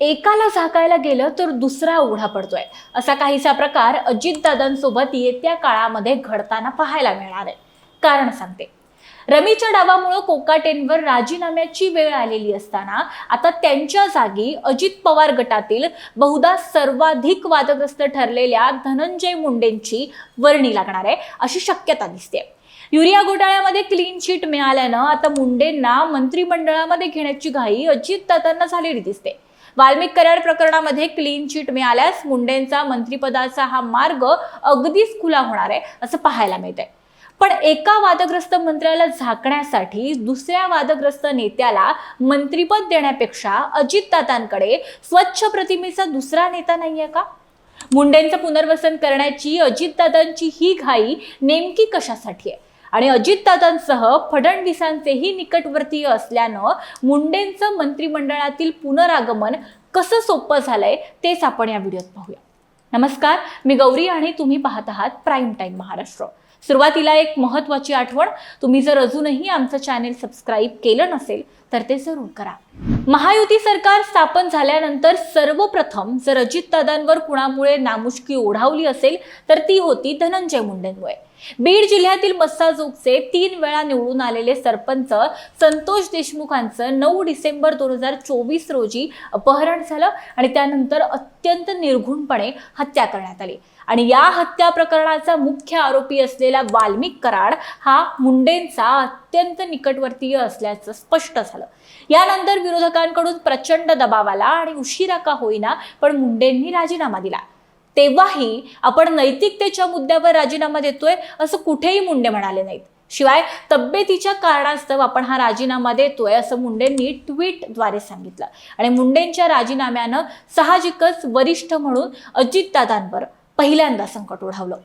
एकाला झाकायला गेलं तर दुसरा उघडा पडतोय. असा काहीसा प्रकार अजितदादांसोबत येत्या काळामध्ये घडताना पाहायला मिळणार आहे. कारण सांगते. रमीच्या डावामुळं कोकाटेंवर राजीनाम्याची वेळ आलेली असताना आता त्यांच्या जागी अजित पवार गटातील बहुधा सर्वाधिक वादग्रस्त ठरलेल्या धनंजय मुंडेंची वर्णी लागणार आहे अशी शक्यता दिसते. युरिया घोटाळ्यामध्ये क्लीन चिट मिळाल्यानं आता मुंडेंना मंत्रिमंडळामध्ये घेण्याची घाई अजितदादांना झालेली दिसते. वाल्मिक कराड प्रकरणामध्ये क्लीन चिट मिळाल्यास मुंडेंचा मंत्रिपदाचा हा मार्ग अगदीच खुला होणार आहे असं पाहायला मिळतंय. पण एका वादग्रस्त मंत्र्याला झाकण्यासाठी दुसऱ्या वादग्रस्त नेत्याला मंत्रिपद देण्यापेक्षा अजितदादांकडे स्वच्छ प्रतिमेचा दुसरा नेता नाहीये का? मुंडेंचं पुनर्वसन करण्याची अजितदादांची ही घाई नेमकी कशासाठी आहे? आणि अजितदादांसह फडणवीसांचेही निकटवर्तीय असल्यानं मुंडेंचं मंत्रिमंडळातील पुनरागमन कसं सोपं झालंय तेच आपण या व्हिडिओत पाहूया. नमस्कार मी गौरी आणि तुम्ही पाहत आहात प्राईम टाईम महाराष्ट्र. सुरुवातीला एक महत्त्वाची आठवण तुम्ही जर अजूनही आमचं चॅनेल सबस्क्राईब केलं नसेल तर ते जरूर करा. महायुती सरकार स्थापन झाल्यानंतर सर्वप्रथम जर अजितदादांवर कुणामुळे नामुष्की ओढावली असेल तर ती होती धनंजय मुंडेंमुळे. बीड जिल्ह्यातील मस्साजोगचे तीन वेळा निवडून आलेले सरपंच संतोष देशमुखांचं नऊ डिसेंबर दोन हजार चोवीस रोजी अपहरण झालं आणि त्यानंतर अत्यंत निर्घुणपणे हत्या करण्यात आली. आणि या हत्या प्रकरणाचा मुख्य आरोपी असलेला वाल्मिक कराड हा मुंडेंचा अत्यंत निकटवर्तीय असल्याचं स्पष्ट झालं. यानंतर विरोधकांकडून प्रचंड दबाव आला आणि उशिरा का होईना पण मुंडेंनी राजीनामा दिला. तेव्हाही आपण नैतिकतेच्या मुद्द्यावर राजीनामा देतोय असं कुठेही मुंडे म्हणाले नाहीत. शिवाय तब्येतीच्या कारणास्तव आपण हा राजीनामा देतोय असं मुंडेंनी ट्विटद्वारे सांगितलं. आणि मुंडेंच्या राजीनाम्यानं साहजिकच वरिष्ठ म्हणून अजितदादांवर पहिल्यांदा संकट ओढावलं.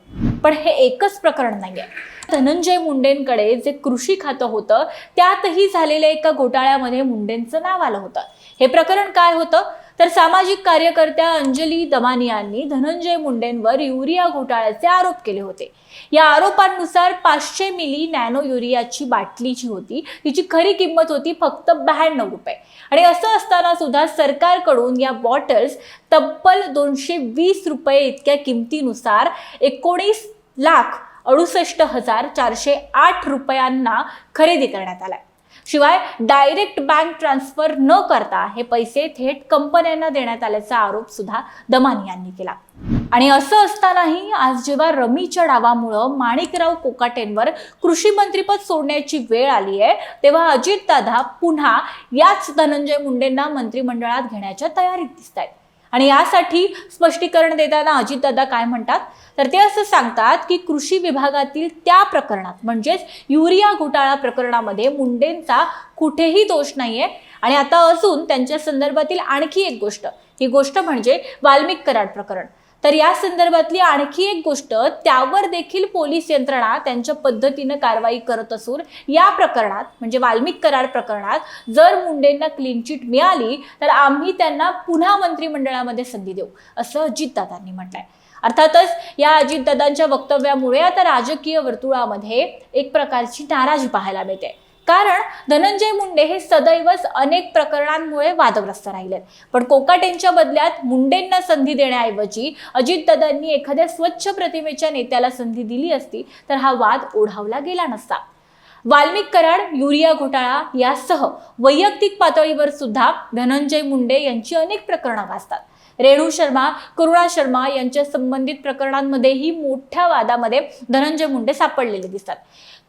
पण हे एकच प्रकरण नाहीये. धनंजय मुंडेंकडे जे कृषी खातं होतं त्यातही झालेल्या एका घोटाळ्यामध्ये मुंडेंचं नाव आलं होतं. हे प्रकरण काय होतं? तर सामाजिक कार्यकर्त्या अंजली दमानी यांनी धनंजय मुंडेंवर युरिया घोटाळ्याचे आरोप केले होते. या आरोपांनुसार पाचशे मिली नॅनो युरियाची बाटली जी होती तिची खरी किंमत होती फक्त ब्याण्णव रुपये. आणि असं असताना सुद्धा सरकारकडून या बॉटल्स तब्बल दोनशे वीस रुपये इतक्या किमतीनुसार एकोणीस लाख अडुसष्ट हजार चारशे आठ रुपयांना खरेदी करण्यात आलाय. शिवाय डायरेक्ट बँक ट्रान्सफर न करता हे पैसे थेट कंपन्यांना देण्यात आल्याचा आरोप सुद्धा दमानी यांनी केला. आणि असं असतानाही आज जेव्हा रमीच्या डावामुळं माणिकराव कोकाटेंवर कृषी मंत्रीपद सोडण्याची वेळ आली आहे तेव्हा अजितदादा पुन्हा याच धनंजय मुंडेंना मंत्रिमंडळात घेण्याच्या तयारीत दिसत आहेत आणि यासाठी स्पष्टीकरण देताना अजितदादा काय म्हणतात? तर ते असं सांगतात की कृषी विभागातील त्या प्रकरणात म्हणजेच युरिया घोटाळा प्रकरणामध्ये मुंडेंचा कुठेही दोष नाहीये. आणि आता अजून त्यांच्या संदर्भातील आणखी एक गोष्ट. ही गोष्ट म्हणजे वाल्मिक कराड प्रकरण. तर या संदर्भातली आणखी एक गोष्ट त्यावर देखील पोलीस यंत्रणा त्यांच्या पद्धतीनं कारवाई करत असून या प्रकरणात म्हणजे वाल्मिक करार प्रकरणात जर मुंडेंना क्लीन चिट मिळाली तर आम्ही त्यांना पुन्हा मंत्रिमंडळामध्ये संधी देऊ असं अजितदादांनी म्हटलंय. अर्थातच या अजितदादांच्या वक्तव्यामुळे आता राजकीय वर्तुळामध्ये एक प्रकारची नाराजी पाहायला मिळते. कारण धनंजय मुंडे हे सदैवच अनेक प्रकरणांमुळे वादग्रस्त राहिलेत. पण कोकाटेंच्या बदल्यात मुंडेंना संधी देण्याऐवजी अजितदादांनी एखाद्या स्वच्छ प्रतिमेच्या नेत्याला संधी दिली असती तर हा वाद ओढावला गेला नसता. वाल्मिक कराड युरिया घोटाळा यासह वैयक्तिक पातळीवर सुद्धा धनंजय मुंडे यांची अनेक प्रकरणं वाचतात. रेणू शर्मा करुणा शर्मा यांच्या संबंधित प्रकरणांमध्येही मोठ्या वादामध्ये धनंजय मुंडे सापडलेले दिसतात.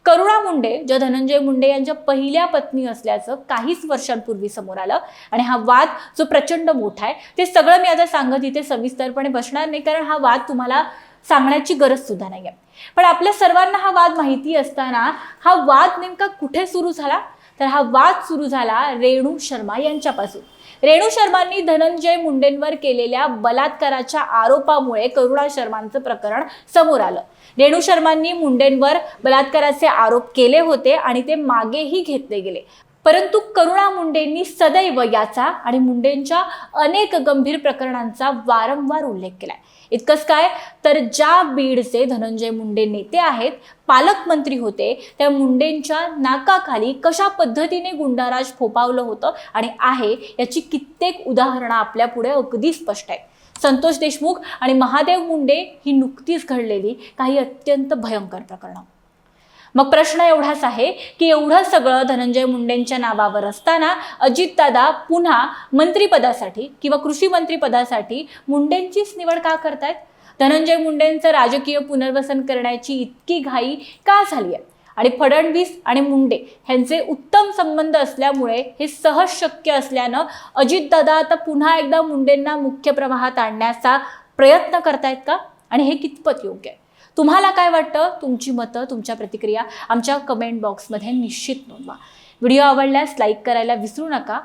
करुणा मुंडे ज्या धनंजय मुंडे यांच्या पहिल्या पत्नी असल्याचं काहीच वर्षांपूर्वी समोर आलं. आणि हा वाद जो प्रचंड मोठा आहे ते सगळं मी आता सांगत इथे सविस्तरपणे बसणार नाही कारण हा वाद तुम्हाला सांगण्याची गरज सुद्धा नाही आहे पण आपल्या सर्वांना हा वाद माहिती असताना हा वाद नेमका कुठे सुरू झाला? तर हा वाद सुरू झाला रेणू शर्मा यांच्यापासून. रेणू शर्मांनी धनंजय मुंडेंवर केलेल्या बलात्काराच्या आरोपामुळे करुणा शर्मांचं प्रकरण समोर आलं. रेणू शर्मांनी मुंडेंवर बलात्काराचे आरोप केले होते आणि ते मागेही घेतले गेले. परंतु करुणा मुंडेंनी सदैव याचा आणि मुंडेंच्या अनेक गंभीर प्रकरणांचा वारंवार उल्लेख केलाय. इतकंच काय तर ज्या बीडचे धनंजय मुंडे नेते आहेत पालकमंत्री होते त्या मुंडेंच्या नाकाखाली कशा पद्धतीने गुंडाराज फोपावलं होतं आणि आहे याची कित्येक उदाहरणं आपल्या पुढे अगदी स्पष्ट आहेत. संतोष देशमुख आणि महादेव मुंडे ही नुकतीच घडलेली काही अत्यंत भयंकर प्रकरणं. मग प्रश्न एवढाच आहे की एवढं सगळं धनंजय मुंडेंच्या नावावर असताना अजितदादा पुन्हा मंत्रिपदासाठी किंवा कृषी मंत्रिपदासाठी मुंडेंचीच निवड का करतायत? धनंजय मुंडेंचं राजकीय पुनर्वसन करण्याची इतकी घाई का झाली आहे? आणि फडणवीस आणि मुंडे यांचे उत्तम संबंध असल्यामुळे हे सहज शक्य असल्यानं अजितदादा आता पुन्हा एकदा मुंडेंना मुख्य प्रवाहात आणण्याचा प्रयत्न करतायत का? आणि हे कितपत योग्य आहे? तुम्हाला काय वाटतं? तुमची मतं तुमच्या प्रतिक्रिया आमच्या कमेंट बॉक्समध्ये निश्चित नोंदवा. व्हिडिओ आवडल्यास लाईक करायला विसरू नका.